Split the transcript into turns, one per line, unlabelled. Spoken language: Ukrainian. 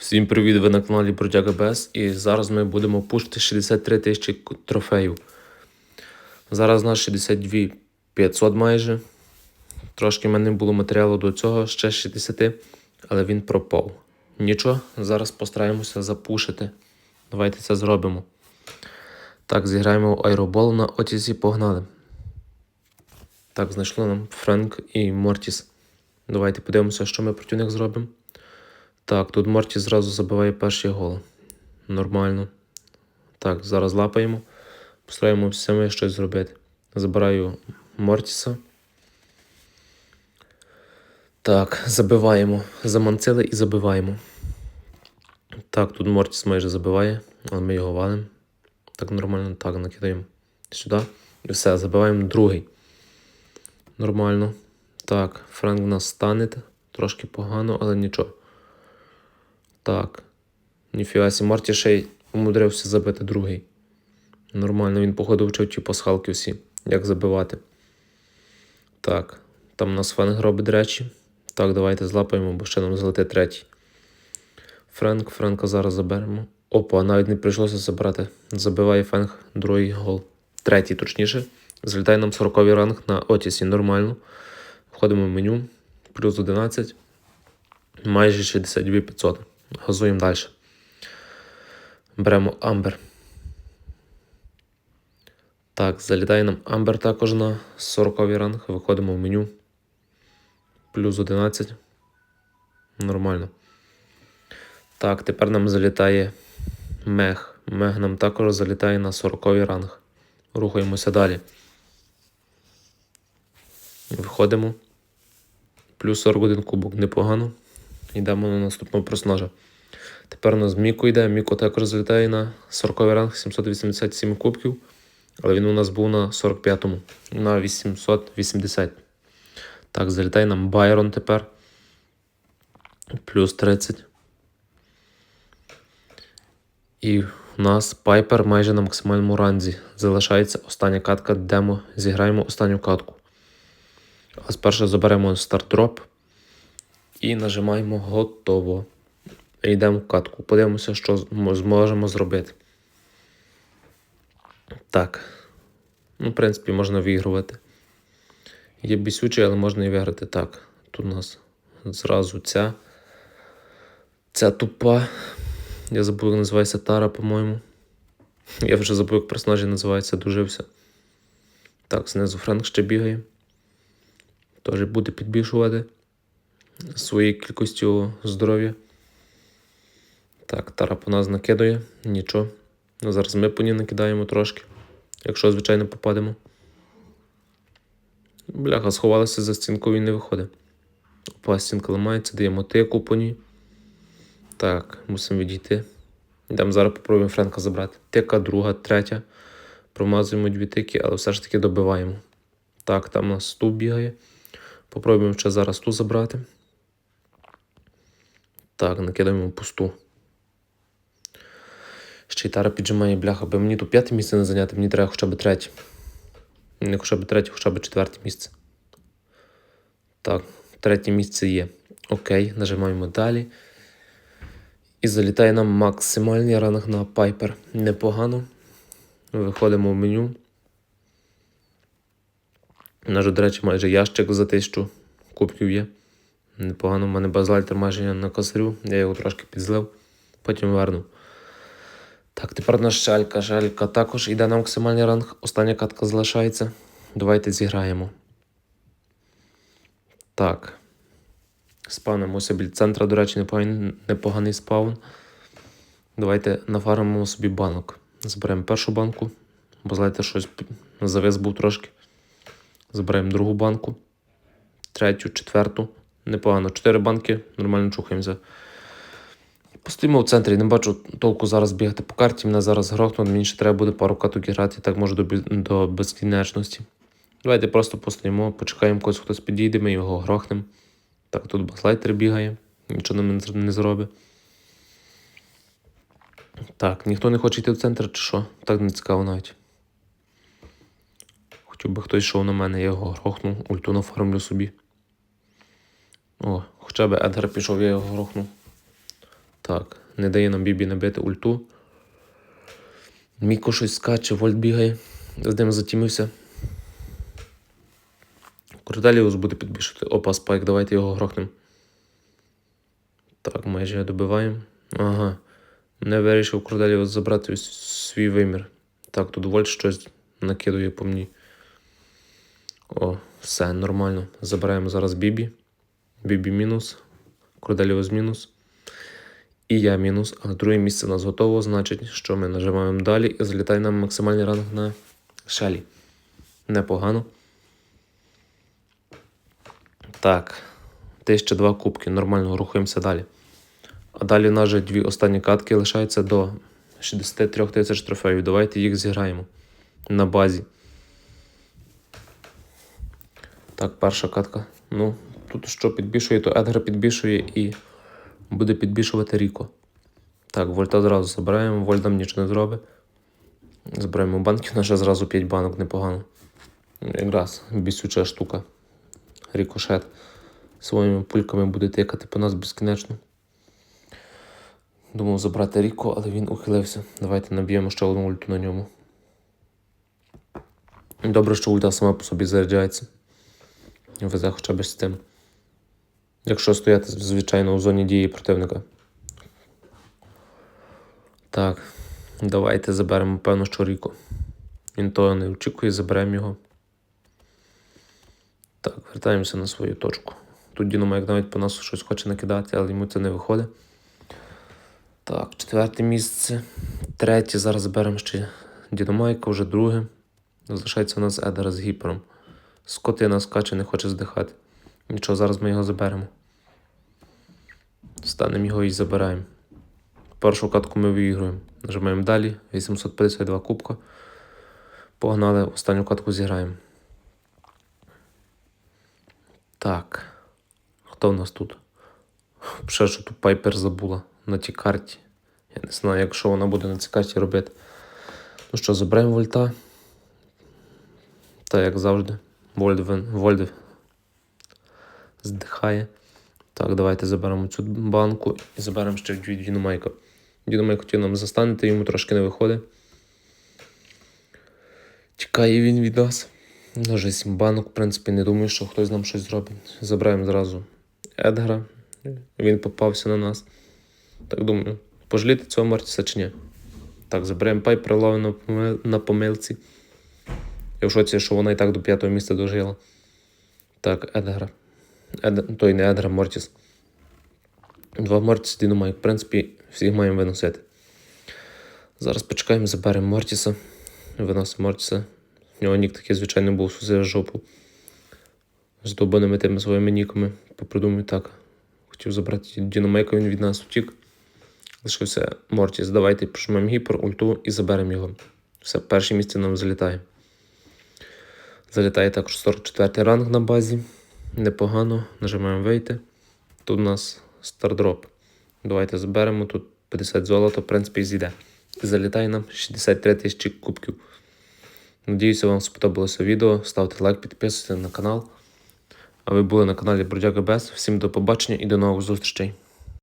Всім привіт! Ви на каналі Бродяга Бес і зараз ми будемо пушити 63 тисячі трофеїв. Зараз у нас 62 500 майже. Трошки в мене було матеріалу до цього, ще 60, але він пропав. Нічого, зараз постараємося запушити. Давайте це зробимо. Так, зіграємо в аеробол на Отісі, погнали. Так, знайшло нам Френк і Мортіс. Давайте подивимося, що ми проти них зробимо. Так, тут Морті зразу забиває перший гол. Нормально. Так, зараз лапаємо. Постараємося самі щось зробити. Забираю Мортіса. Так, забиваємо. Заманцили і забиваємо. Так, тут Мортіс майже забиває, але ми його валимо. Так, нормально. Так, накидаємо сюди. І все, забиваємо другий. Нормально. Так, Франк в нас стане. Трошки погано, але нічого. Так. Ніфіга сі, Марті ще й умудрився забити другий. Нормально, він, походу, вчив ті пасхалки всі, як забивати. Так, там у нас Фенг робить речі. Так, давайте злапаємо, бо ще нам злетить третій. Френк, Френка зараз заберемо. Опа, навіть не прийшлося забрати. Забиває Фенг другий гол. Третій, точніше. Злітає нам 40 ранг на Отісі. Нормально. Входимо в меню. Плюс 11. Майже 62 500. Газуємо далі. Беремо Амбер. Так, залітає нам Амбер також на 40 ранг. Виходимо в меню. Плюс 11. Нормально. Так, тепер нам залітає Мех. Мех нам також залітає на 40 ранг. Рухаємося далі. Виходимо. Плюс 41 кубок непогано. Йдемо на наступного персонажа. Тепер у нас Міко йде. Міко також злітає на 40 ранг 787 кубків. Але він у нас був на 45-му, на 880. Так, залітає нам Байрон тепер. Плюс 30. І у нас Пайпер майже на максимальному ранзі. Залишається остання катка демо. Зіграємо останню катку. А спершу заберемо стартдроп і нажимаємо готово. Йдемо в катку. Подивимося, що зможемо зробити. Так. Ну, в принципі, можна вигрувати. Є бісючий, але можна і виграти так. Тут у нас зразу ця. Ця тупа. Я забув, як називається Тара, по-моєму. Я вже забув, як персонажі називається, дожився. Так, знизу Френк ще бігає. Теж буде підбільшувати своєю кількістю здоров'я. Так, Тара по нас накидує, нічого. Ну, зараз ми по ній накидаємо трошки, якщо, звичайно, попадемо. Бляха, сховалися за стінку, він не виходить. Опа, стінка ламається, даємо тику по ній. Так, мусимо відійти. Йдемо зараз попробуємо Френка забрати. Тика, друга, третя. Промазуємо дві тики, але все ж таки добиваємо. Так, там у нас ту бігає. Попробуємо ще зараз ту забрати. Так, накидаємо пусту. Ще й Тара піджимає бляха, аби мені тут п'яте місце не зайняти, мені треба хоча б третє. Не хоча б третє, хоча б четверте місце. Так, третє місце є. Окей, нажимаємо далі. І залітає нам максимальний ранг на Пайпер. Непогано. Виходимо в меню. Наш, до речі, майже ящик за тисячу кубків є. Непогано, в мене базлайтер майже на косарю, я його трошки підзлив, потім верну. Так, тепер наш шалька. Шалька також йде на максимальний ранг. Остання катка залишається. Давайте зіграємо. Так. Спавнимося біля центра, до речі, непоганий, непоганий спаун. Давайте нафармимо собі банок. Зберемо першу банку, бо знаєте, щось завис був трошки. Забираємо другу банку, третю, четверту. Непогано. Чотири банки, нормально чухаємося. Постоїмо в центрі, не бачу толку зараз бігати по карті. Мене зараз грохнуть, мені ще треба буде пару каток грати, так може до, до безкінечності. Давайте просто постоїмо, почекаємо, когось хтось підійде, ми його грохнемо. Так, тут баслайтер бігає, нічого нам не зробить. Так, ніхто не хоче йти в центр чи що? Так не цікаво навіть. Хотів би хтось йшов на мене, я його грохнув, ульту нафармлю собі. О, хоча б Едгар пішов, я його грохнув. Так, не дає нам Бібі набити ульту. Міко щось скаче, Вольт бігає. З ним затімився. Корделіус буде підбільшувати. Опа, спайк, давайте його грохнемо. Так, майже добиваємо. Ага. Не вирішив Корделіус забрати свій вимір. Так, тут Вольт щось накидує по мені. О, все нормально. Забираємо зараз Бібі. Бібі мінус. Корделіус мінус. І я мінус. А друге місце у нас готово. Значить, що ми нажимаємо далі і залітає нам максимальний ранг на шелі. Непогано. Так. 1002 кубки. Нормально рухаємося далі. А далі вже дві останні катки лишаються до 63 тисяч трофеїв. Давайте їх зіграємо на базі. Так, перша катка. Ну, тут що підбільшує, то Едгар підбільшує і буде підбільшувати Ріко. Так, Вольта зразу забираємо, Вольт нам нічого не зробить. Збираємо банки, наше зразу 5 банок непогано. Якраз бісюча штука. Рікошет. Своїми пульками буде тикати по нас безкінечно. Думав забрати Ріко, але він ухилився. Давайте наб'ємо ще одну ульту на ньому. Добре, що ульта сама по собі заряджається. Везе хоча б з тим. Якщо стояти, звичайно, у зоні дії противника. Так, давайте заберемо, певно, що Ріко. Він того не очікує, заберемо його. Так, вертаємося на свою точку. Тут Дінамайк навіть по нас щось хоче накидати, але йому це не виходить. Так, четверте місце. Третє. Зараз беремо ще Дінамайка, вже друге. Залишається у нас Едера з гіпером. Скотина скаче, не хоче здихати. Нічого, зараз ми його заберемо. Станемо його і забираємо. Першу катку ми виіграємо. Нажимаємо далі. 852 кубка. Погнали, останню катку зіграємо. Так. Хто в нас тут? Ще що тут Пайпер забула на тій карті. Я не знаю, якщо вона буде на цій карті робити. Ну що, заберемо вольта. Та як завжди. Вольдвен, Вольд здихає. Так, давайте заберемо цю банку і заберемо ще Діномайка. Діномайк хотів нам застанити, йому трошки не виходить. Тікає він від нас. Ну, вже 7 банок, в принципі, не думаю, що хтось нам щось зробить. Забираємо зразу Едгара. Він попався на нас. Так думаю, пожаліти цього Мортіса чи ні. Так, заберемо пай, приловимо на помилці. Я в шоці, що вона і так до п'ятого місця дожила. Так, Едгара. Ед... Той не Едгар, Мортіс. Два Мортіс, Дінамайк. В принципі, всіх маємо виносити. Зараз почекаємо, заберемо Мортіса. Виносимо Мортіса. В нього нік такий, звичайно, був сузе жопу. З довбаними тими своїми ніками. Попридумаю так. Хотів забрати Дінамайка, він від нас втік. Лишився Мортіс. Давайте пожмемо гіпер, ульту і заберемо його. Все, перше місце нам залітає. Залітає також 44 ранг на базі. Непогано. Нажимаємо вийти. Тут у нас стардроп. Давайте зберемо Тут 50 золота, в принципі, зійде. Залітає нам 63 тисячі кубків. Надіюся, вам сподобалося відео. Ставте лайк, підписуйтесь на канал. А ви були на каналі Бродяга Без. Всім до побачення і до нових зустрічей.